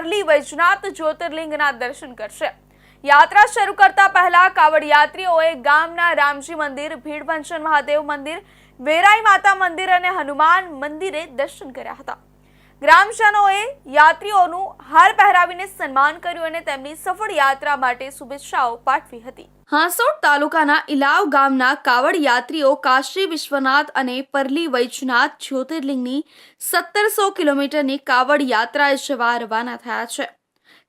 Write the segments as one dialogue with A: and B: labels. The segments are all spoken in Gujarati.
A: પરલી વૈજનાથ જ્યોતિર્લિંગના દર્શન કરશે. યાત્રા શરૂ કરતા પહેલા કાવડ યાત્રીઓએ ગામના રામજી મંદિર ભીડભંશન મહાદેવ મંદિર, વેરાઈ માતા મંદિર અને હનુમાન મંદિરે દર્શન કર્યા હતા. ગ્રામજનોએ યાત્રીઓનું હાર પહેરાવીને સન્માન કર્યું અને તેમની સફળ યાત્રા માટે શુભેચ્છાઓ પાઠવી હતી. હાંસોડ તાલુકાના ઇલાવ ગામના કાવડ યાત્રીઓ કાશી વિશ્વનાથ અને પરલી વૈજનાથ જ્યોતિર્લિંગની સત્તરસો કિલોમીટરની કાવડ યાત્રાએ જવા રવાના થયા છે.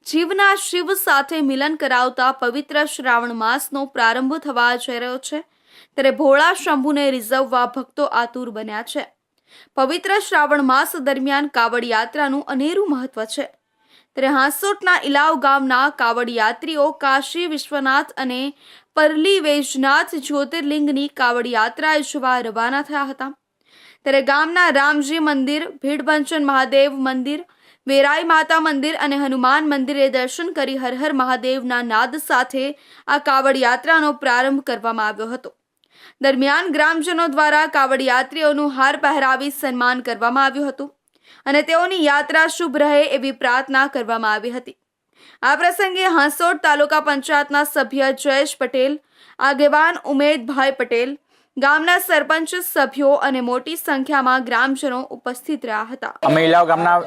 A: જીવના શિવ સાથે મિલન કરાવતા પવિત્ર શ્રાવણ માસનો પ્રારંભ થવા જઈ રહ્યો છે. ત્યારે ભોળા શંભુને રીઝવવા ભક્તો આતુર બન્યા છે. પવિત્ર શ્રાવણ માસ દરમિયાન કાવડ યાત્રાનું અનેરું મહત્વ છે. ત્યારે હાંસોટના ઇલાવ ગામના કાવડ યાત્રીઓ કાશી વિશ્વનાથ અને પરલી વૈજનાથ જ્યોતિર્લિંગની કાવડ યાત્રાએ જવા રવાના થયા હતા. ત્યારે ગામના રામજી મંદિર ભીડભંચન મહાદેવ મંદિર, વેરાઈ માતા મંદિર અને હનુમાન મંદિરે દર્શન કરી હર હર મહાદેવના નાદ સાથે આ કાવડ યાત્રાનો પ્રારંભ કરવામાં આવ્યો હતો. દરમિયાન ગ્રામજનો દ્વારા કાવડ યાત્રીઓનું હાર પહેરાવી સન્માન કરવામાં આવ્યું હતું અને તેઓની યાત્રા શુભ રહે એવી પ્રાર્થના કરવામાં આવી હતી. આ પ્રસંગે હાંસોડ તાલુકા પંચાયતના સભ્ય જયેશ પટેલ, આગેવાન ઉમેદભાઈ પટેલ, ગામના સરપંચ સભ્યો અને મોટી સંખ્યામાં ગ્રામજનો ઉપસ્થિત રહ્યા હતા.
B: અમે ઇલાવ ગામના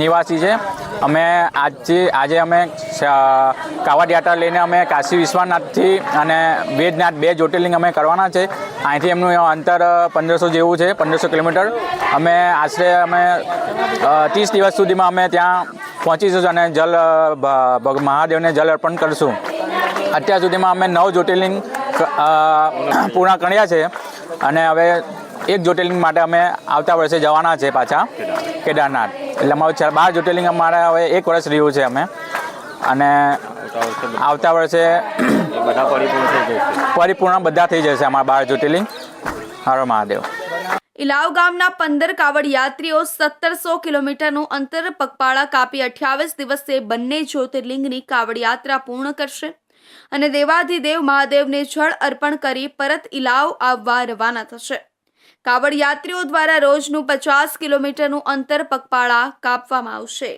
B: નિવાસી છે. અમે આજે આજે અમે શ- કાવડ યાત્રા લઈને અમે કાશી વિશ્વનાથથી અને વેદનાથ બે જ્યોતિર્લિંગ અમે કરવાના છે. અહીંથી એમનું અંતર પંદરસો જેવું છે, પંદરસો કિલોમીટર. અમે આશરે અમે ત્રીસ દિવસ સુધીમાં અમે ત્યાં પહોંચીશું અને જલ મહાદેવને જલ અર્પણ કરીશું. અત્યાર સુધીમાં અમે નવ જ્યોતિર્લિંગ પૂર્ણ કર્યા છે અને હવે એક જ્યોતિર્લિંગ માટે અમે આવતા વર્ષે જવાના છે પાછા કેદારનાથ. એટલે અમારું બાર જ્યોતિર્લિંગ અમારે હવે એક વર્ષ રહ્યું છે અમે. અને આવતા વર્ષે પરિપૂર્ણ બધા થઈ જશે અમારા બાર જ્યોતિર્લિંગ. હરો મહાદેવ.
A: ઇલાવ ગામના પંદર કાવડ યાત્રીઓ સત્તરસો કિલોમીટરનું અંતર પગપાળા કાપી અઠ્યાવીસ દિવસે બંને જ્યોતિર્લિંગની કાવડ યાત્રા પૂર્ણ કરશે. અને દેવાધિદેવ મહાદેવને જળ અર્પણ કરી પરત ઇલાવ આવવા રવાના થશે. કાવડ યાત્રીઓ દ્વારા રોજનું પચાસ કિલોમીટરનું અંતર પગપાળા કાપવામાં આવશે.